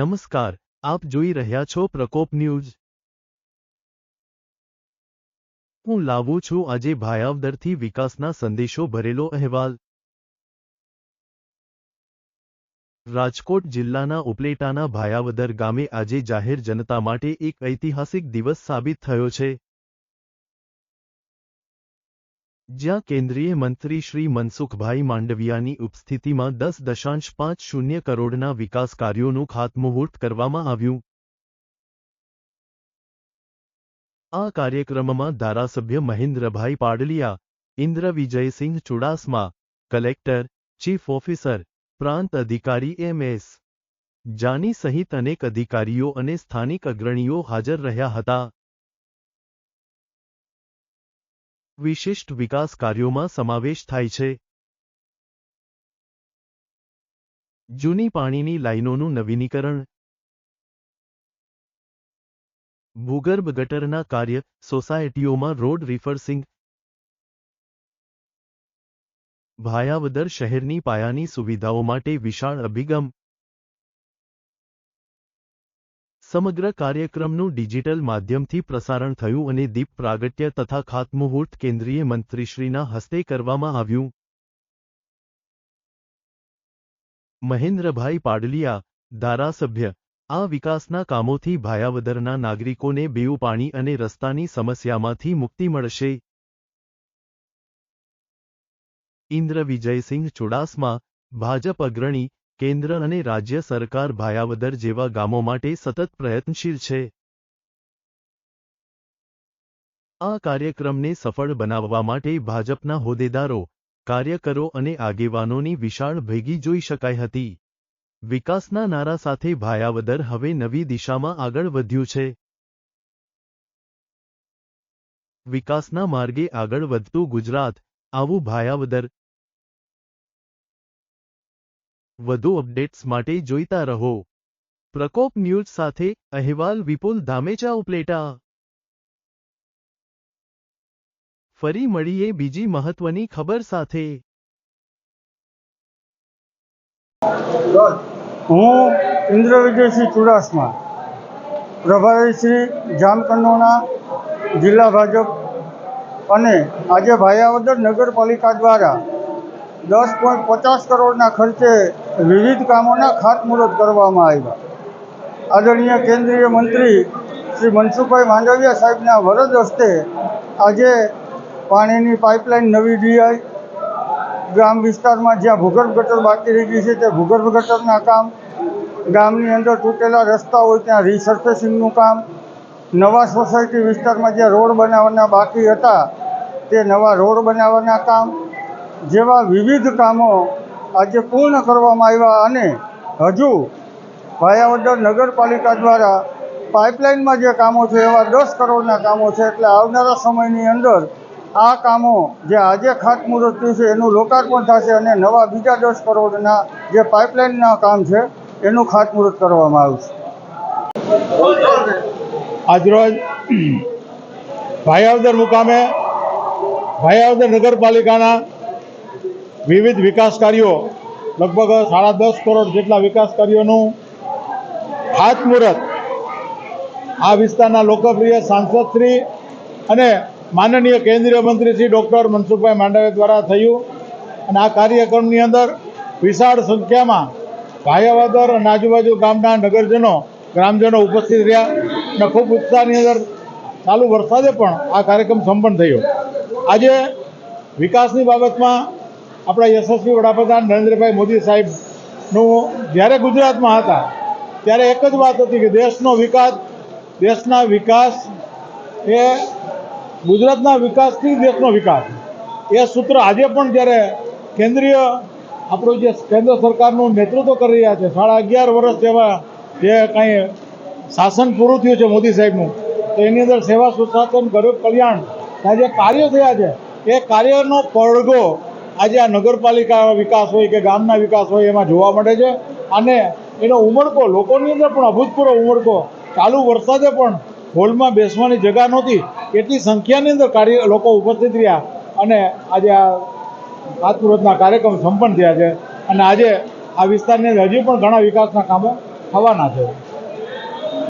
નમસ્કાર, આપ જોઈ રહ્યા છો પ્રકોપ ન્યૂઝ. હું લાવું છું આજે ભાયાવદરથી વિકાસના સંદેશો ભરેલો અહેવાલ. રાજકોટ જિલ્લાના ઉપલેટાના ભાયાવદર ગામે આજે જાહેર જનતા માટે એક ઐતિહાસિક દિવસ સાબિત થયો છે. જ્યાં કેન્દ્રીય મંત્રી શ્રી મનસુખભાઈ માંડવિયાની ઉપસ્થિતિમાં દસ દશાંશ પાંચ શૂન્ય કરોડના વિકાસ કાર્યોનું ખાતમુહૂર્ત કરવામાં આવ્યું. આ કાર્યક્રમમાં ધારાસભ્ય Mahendrabhai Padaliya Indra Vijaysinh Chudasama, collector, chief officer, પ્રાંત અધિકારી એમ એસ. જાની સહિત અનેક અધિકારીઓ અને સ્થાનિક અગ્રણીઓ હાજર રહ્યા હતા. વિશિષ્ટ વિકાસ કાર્યોમાં સમાવેશ થાય છે. જૂની પાણીની લાઇનોનું નવીનીકરણ. ભૂગર્ભ ગટરના કાર્ય સોસાયટીઓમાં રોડ રિફર્સિંગ. ભાયાવદર શહેરની પાયાની સુવિધાઓ માટે વિશાળ અભિગમ. સમગ્ર કાર્યક્રમનું ડિજિટલ માધ્યમથી પ્રસારણ થયું અને દીપ પ્રાગટ્ય તથા ખાતમુહૂર્ત કેન્દ્રીય મંત્રીશ્રીના હસ્તે કરવામાં આવ્યું. મહેન્દ્રભાઈ પાડલિયા, ધારાસભ્ય, આ વિકાસના કામોથી ભાયાવદરના નાગરિકોને બેઉ પાણી અને રસ્તાની સમસ્યામાંથી મુક્તિ મળશે. ઇન્દ્ર વિજયસિંહ ચુડાસમા, ભાજપ અગ્રણી કેન્દ્ર અને રાજ્ય સરકાર ભાયાવદર જેવા ગામો માટે સતત પ્રયત્નશીલ છે. આ કાર્યક્રમને સફળ બનાવવા માટે ભાજપના હોદ્દેદારો, કાર્યકરો અને આગેવાનોની વિશાળ ભેગી જોઈ શકાઈ હતી. વિકાસના નારા સાથે ભાયાવદર હવે નવી દિશામાં આગળ વધ્યું છે. વિકાસના માર્ગે આગળ વધતું ગુજરાત, આવું ભાયાવદર વધુ અપડેટ્સ માટે જોઈતા રહો. પ્રકોપ ન્યૂઝ સાથે અહેવાલ વિપુલ ધામેચા ઉપલેટા. ફરી મળીએ બીજી મહત્વની ખબર સાથે. હું ઇન્દ્ર વિજયસિંહ ચુડાસમા. પ્રભારી જામકંડોના જિલ્લા ભાજપ અને આજે ભાયાવદર નગરપાલિકા દ્વારા દસ પોઈન્ટ પચાસ કરોડના ખર્ચે વિવિધ કામોના ખાતમુહૂર્ત કરવામાં આવ્યા. આદરણીય કેન્દ્રીય મંત્રી શ્રી મનસુખભાઈ માંડવિયા સાહેબના વરદ હસ્તે આજે પાણીની પાઇપલાઇન નવી ડીઆઈ ગ્રામ વિસ્તારમાં જ્યાં ભૂગર્ભ ગટર બાકી રહી ગઈ છે તે ભૂગર્ભ ગટરના કામ, ગામની અંદર તૂટેલા રસ્તા હોય ત્યાં રિસર્ફેસિંગનું કામ, નવા સોસાયટી વિસ્તારમાં જ્યાં રોડ બનાવવાના બાકી હતા તે નવા રોડ બનાવવાના કામ જેવા વિવિધ કામો આજે પૂર્ણ કરવામાં આવ્યા અને હજુ ભાયાવદર નગરપાલિકા દ્વારા પાઇપલાઇનમાં જે કામો છે, એવા દસ કરોડના કામો છે, એટલે આવનારા સમયની અંદર આ કામો જે આજે ખાતમુહૂર્ત થયું છે, એનું લોકાર્પણ થશે અને નવા બીજા દસ કરોડના જે પાઇપલાઇનના કામ છે, એનું ખાતમુહૂર્ત કરવામાં આવશે. આજરોજ ભાયાવદર મુકામે ભાયાવદર નગરપાલિકાના વિવિધ વિકાસ કાર્યો, લગભગ સાડા દસ કરોડ જેટલા વિકાસ કાર્યોનું ખાતમુહૂર્ત આ વિસ્તારના લોકપ્રિય સાંસદશ્રી અને માનનીય કેન્દ્રીય મંત્રી શ્રી ડૉક્ટર મનસુખભાઈ માંડવિયા દ્વારા થયું. અને આ કાર્યક્રમની અંદર વિશાળ સંખ્યામાં ભાયાવદર અને આજુબાજુ ગામના નગરજનો, ગ્રામજનો ઉપસ્થિત રહ્યા અને ખૂબ ઉત્સાહની અંદર ચાલુ વરસાદે પણ આ કાર્યક્રમ સંપન્ન થયો. આજે વિકાસની બાબતમાં આપણા યશસ્વી વડાપ્રધાન નરેન્દ્રભાઈ મોદી સાહેબનું જ્યારે ગુજરાતમાં હતા, ત્યારે એક જ વાત હતી કે દેશનો વિકાસ, દેશના વિકાસ એ ગુજરાતના વિકાસથી દેશનો વિકાસ. એ સૂત્ર આજે પણ જ્યારે કેન્દ્રીય આપણું જે કેન્દ્ર સરકારનું નેતૃત્વ કરી રહ્યા છે, સાડા અગિયાર વર્ષ જેવા જે કાંઈ શાસન પૂરું થયું છે મોદી સાહેબનું, તો એની અંદર સેવા સુશાસન, ગરીબ કલ્યાણ જે કાર્યો થયા છે. એ કાર્યનો પડઘો આજે આ નગરપાલિકા વિકાસ હોય કે ગામના વિકાસ હોય એમાં જોવા મળે છે. અને એનો ઉમળકો, લોકોની અંદર પણ અભૂતપૂર્વ ઉમળકો. ચાલુ વરસાદે પણ હોલમાં બેસવાની જગા નહોતી. એટલી સંખ્યાની અંદર કાર્ય લોકો ઉપસ્થિત રહ્યા. અને આજે આ ખાતમુહૂર્તના કાર્યક્રમ સંપન્ન થયા છે. અને આજે આ વિસ્તારની અંદર હજી પણ ઘણા વિકાસના કામો થવાના છે.